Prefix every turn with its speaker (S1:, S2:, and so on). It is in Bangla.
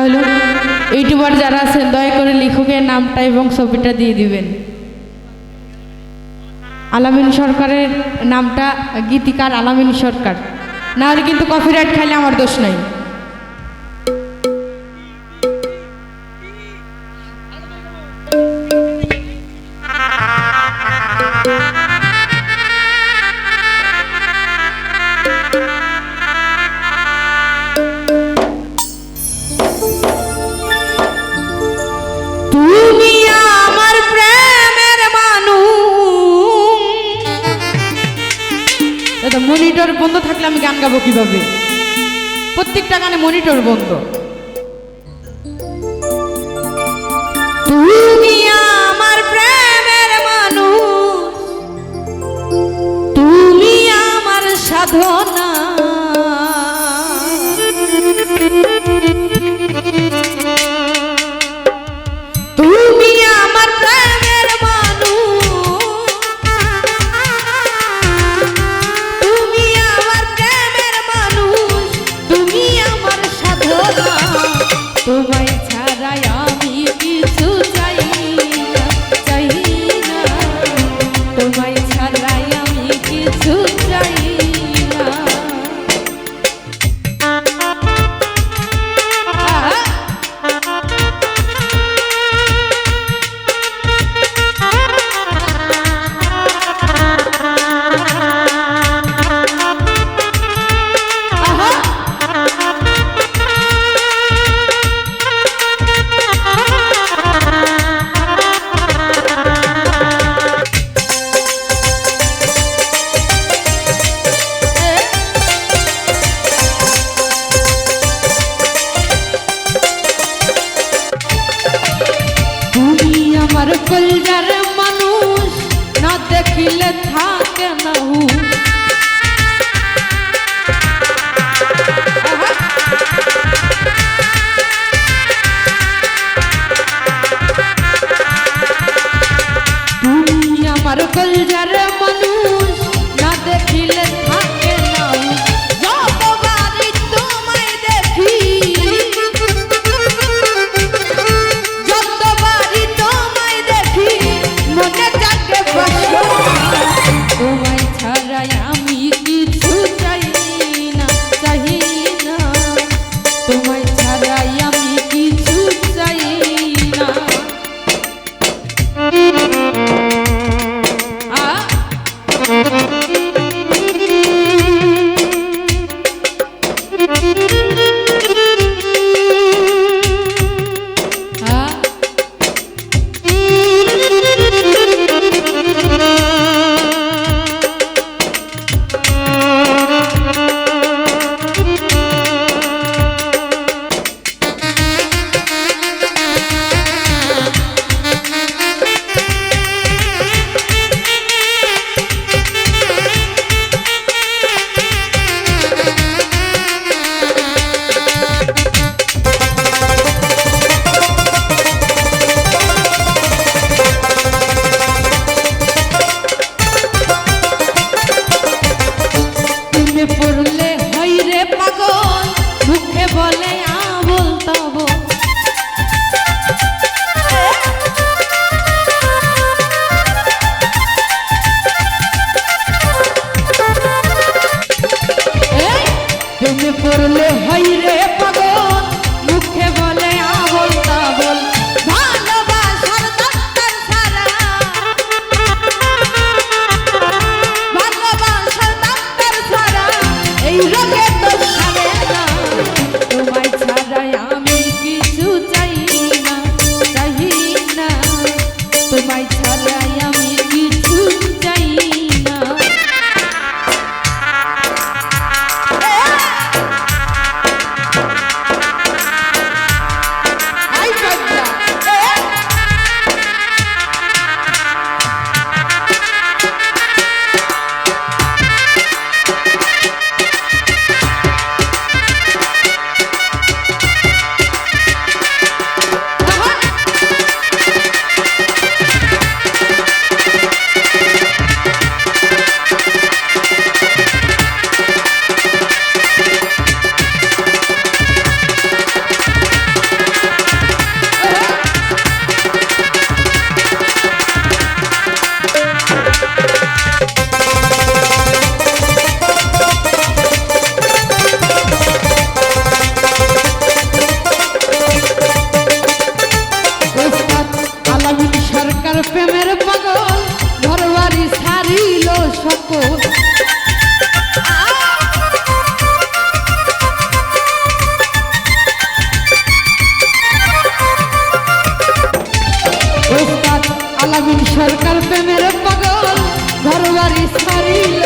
S1: হলো ইউটিউবার যারা আছেন, দয়া করে লেখকের নামটা এবং ছবিটা দিয়ে দিবেন। আলামিন সরকারের নামটা গীতিকার আলামিন সরকার। না হলে কিন্তু কপিরাইট খাইলে আমার দোষ নাই। মনিটর বন্ধ থাকলে আমি গান গাবো কীভাবে? প্রত্যেকটা গানে মনিটর বন্ধ। তুমি আমার মানুষ। তুমি আমার সাধনা না फुलजर मनुष न देखिले था के नहु? সকল